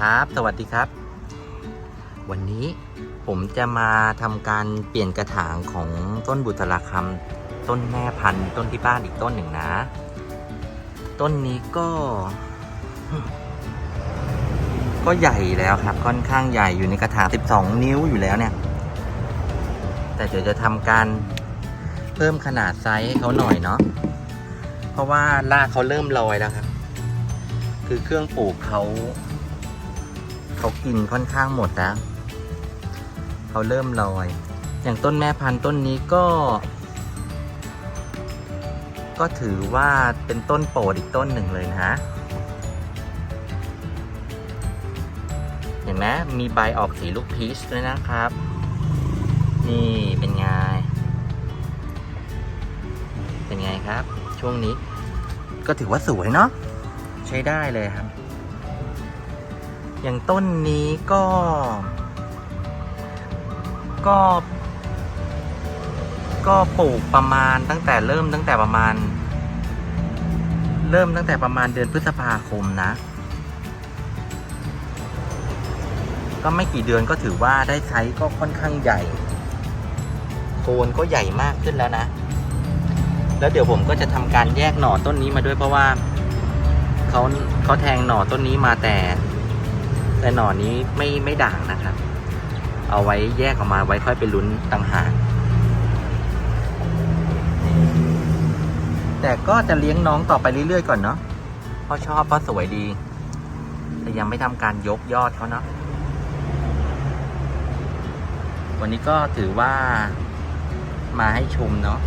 ครับ สวัสดีครับ วันนี้ผมจะมาทำการเปลี่ยนกระถางของต้นบุตรคำต้นแม่พันธุ์ต้นที่บ้านอีกต้นหนึ่งนะ ต้นนี้ก็ ก็ใหญ่แล้วครับ ค่อนข้างใหญ่อยู่ในกระถาง 12 นิ้วอยู่แล้วเนี่ย แต่เดี๋ยวจะทำการเพิ่มขนาดไซส์ให้เขาหน่อยเนาะเพราะว่ารากเขาเริ่มลอยแล้วครับ คือเครื่องปลูกเขา เขากินค่อนข้างหมดแล้ว เขาเริ่มลอย อย่างต้นแม่พันธุ์ต้นนี้ก็ ก็ถือว่าเป็นต้นโปรดอีกต้นหนึ่งเลยนะเห็นไหมมีใบออกสีลูกพีชด้วยนะครับ นี่เป็นไง เป็นไงครับ ช่วงนี้ ก็ถือว่าสวยเนาะ ใช้ได้เลยครับ อย่างต้นนี้ก็ ก็ ก็ปลูกประมาณตั้งแต่เริ่มตั้งแต่ประมาณ เริ่มตั้งแต่ประมาณเดือนพฤษภาคมนะ ก็ไม่กี่เดือนก็ถือว่าได้ใช้ก็ค่อนข้างใหญ่โคนก็ใหญ่มากขึ้นแล้วนะ แล้วเดี๋ยวผมก็จะทำการแยกหน่อต้นนี้มาด้วยเพราะว่าเขาเขาแทงหน่อต้นนี้มาแต่ แต่หน่อนี้ไม่ไม่ด่างนะครับ เอาไว้แยกออกมาไว้ค่อยไปลุ้นต่างหากแต่ก็จะเลี้ยงน้องต่อไปเรื่อยๆก่อนเนาะเพราะชอบเพราะสวยดี แต่ยังไม่ทำการยกยอดเขาเนาะวันนี้ก็ถือว่ามาให้ชมเนาะ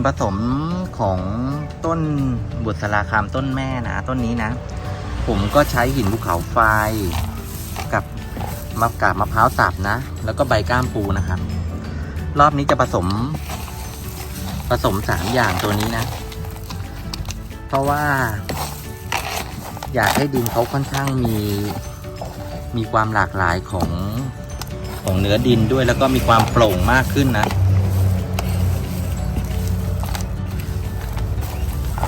วนผสมของต้นบุษราคามต้นแม่นะ ต้นนี้นะ ผมก็ใช้หินภูเขาไฟ กับมะกาบมะพร้าวสับนะ แล้วก็ใบก้ามปูนะครับ รอบนี้จะผสม ผสมสามอย่างตัวนี้นะ เพราะว่า อยากให้ดินเขาค่อนข้างมีมีความหลากหลายของของเนื้อดินด้วยแล้วก็มีความโปร่งมากขึ้นนะ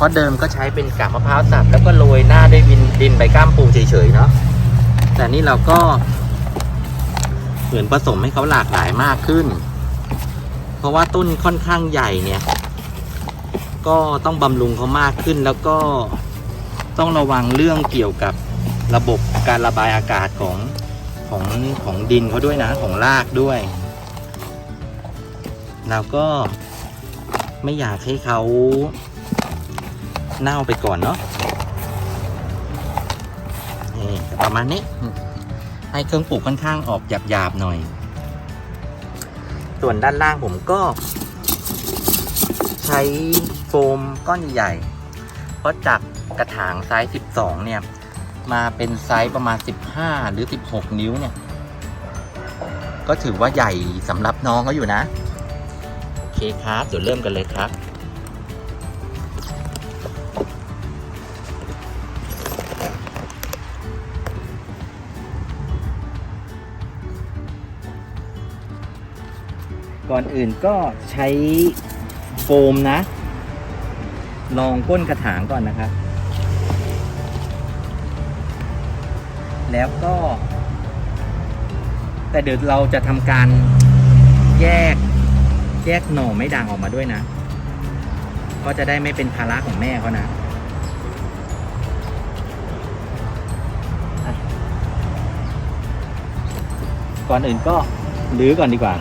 ราะเดิมก็ใช้เป็นกาบมะพร้าวสับแล้วก็โรยหน้าด้วยดินดินใบก้ามปูเฉยๆเนาะแต่นี่เราก็ เหมือนผสมให้เขาหลากหลายมากขึ้น เพราะว่าต้นค่อนข้างใหญ่เนี่ย ก็ต้องบำรุงเขามากขึ้นแล้วก็ต้องระวังเรื่องเกี่ยวกับระบบการระบายอากาศของของของดินเขาด้วยนะของรากด้วยเราก็ไม่อยากให้เขา เน่าไปก่อนเนาะนี่ประมาณนี้ ให้เครื่องปลูกค่อนข้างออกหยาบๆหน่อย ส่วนด้านล่างผมก็ ใช้โฟมก้อนใหญ่ๆเพราะจากกระถางไซส์ 12 เนี่ย มาเป็นไซส์ประมาณ 15 หรือ 16 นิ้วเนี่ย ก็ถือว่าใหญ่สำหรับน้องเขาอยู่นะ โอเคครับ เดี๋ยวเริ่มกันเลยครับ ก่อนอื่นก็ใช้โฟมนะ ลองก้นกระถางก่อนนะครับ แล้วก็ แต่เดี๋ยวเราจะทำการแยกแยกหน่อไม่ด่างออกมาด้วยนะ ก็จะได้ไม่เป็นภาระของแม่เขานะอะก่อนอื่นก็ลื้อก่อนดีกว่า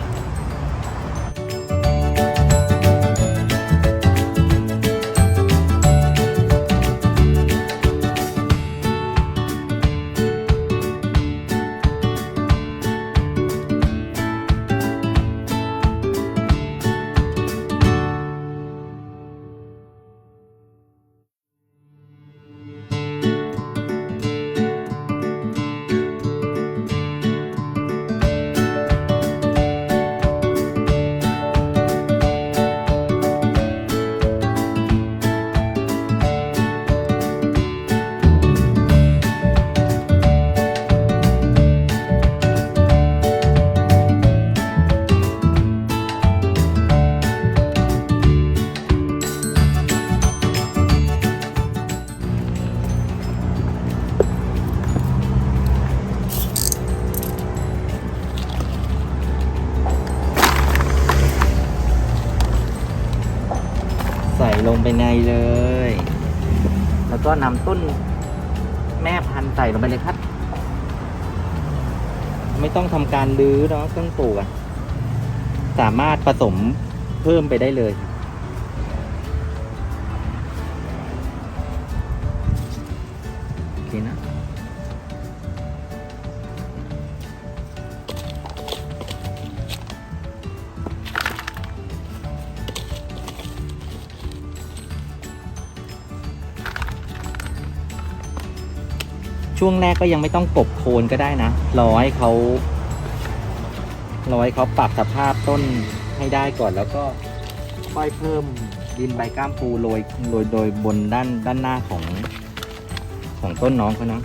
ลงไปในเลย แล้วก็นำต้นแม่พันธุ์ใส่ลงไปเลยครับ ไม่ต้องทำการลื้อเนาะเครื่องปลูกสามารถผสมเพิ่มไปได้เลยโอเคนะ ช่วงแรกก็ยังไม่ต้องกบโคนก็ได้นะ รอให้เขารอให้เขาปรับสภาพต้นให้ได้ก่อนแล้วก็ค่อยเพิ่มดินใบก้ามปูโรยโรยโดยบนด้านด้านหน้าของของต้นน้องเขานะ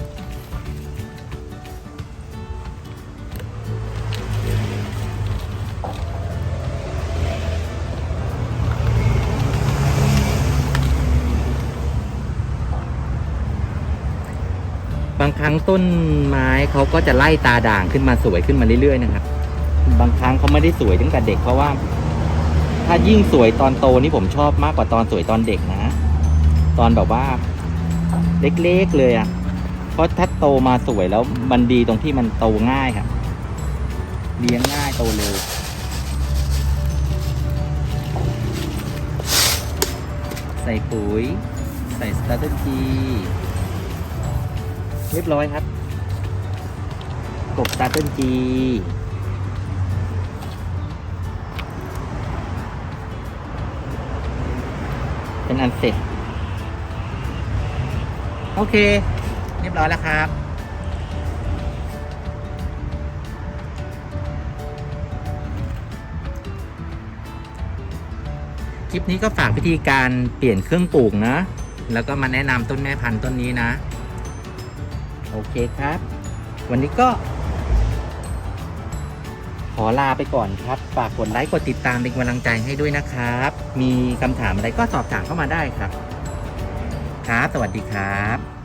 างครั้งต้นไม้เขาก็จะไล่ตาด่างขึ้นมาสวยขึ้นมาเรื่อยๆนะครับ บางครั้งเขาไม่ได้สวยตั้งแต่เด็กเพราะว่า ถ้ายิ่งสวยตอนโตนี่ผมชอบมากกว่าตอนสวยตอนเด็กนะ ตอนแบบว่าเล็กๆเลยอะ่ะ เพราะถ้าโตมาสวยแล้วมันดีตรงที่มันโตง่ายครับเลี้ยงง่ายโตเร็วใส่ปุ๋ย ใส่สตาร์เตอร์ที รียบร้อยครับ กบสตาเตอร์จีเป็นอันเสร็จ โอเค เรียบร้อยแล้วครับคลิปนี้ก็ฝากวิธีการเปลี่ยนเครื่องปลูกนะ แล้วก็มาแนะนำต้นแม่พันธุ์ต้นนี้นะ โอเคครับ วันนี้ก็ ขอลาไปก่อนครับ ฝากกดไลค์กดติดตามเป็นกำลังใจให้ด้วยนะครับ มีคำถามอะไรก็สอบถามเข้ามาได้ครับ ครับ สวัสดีครับ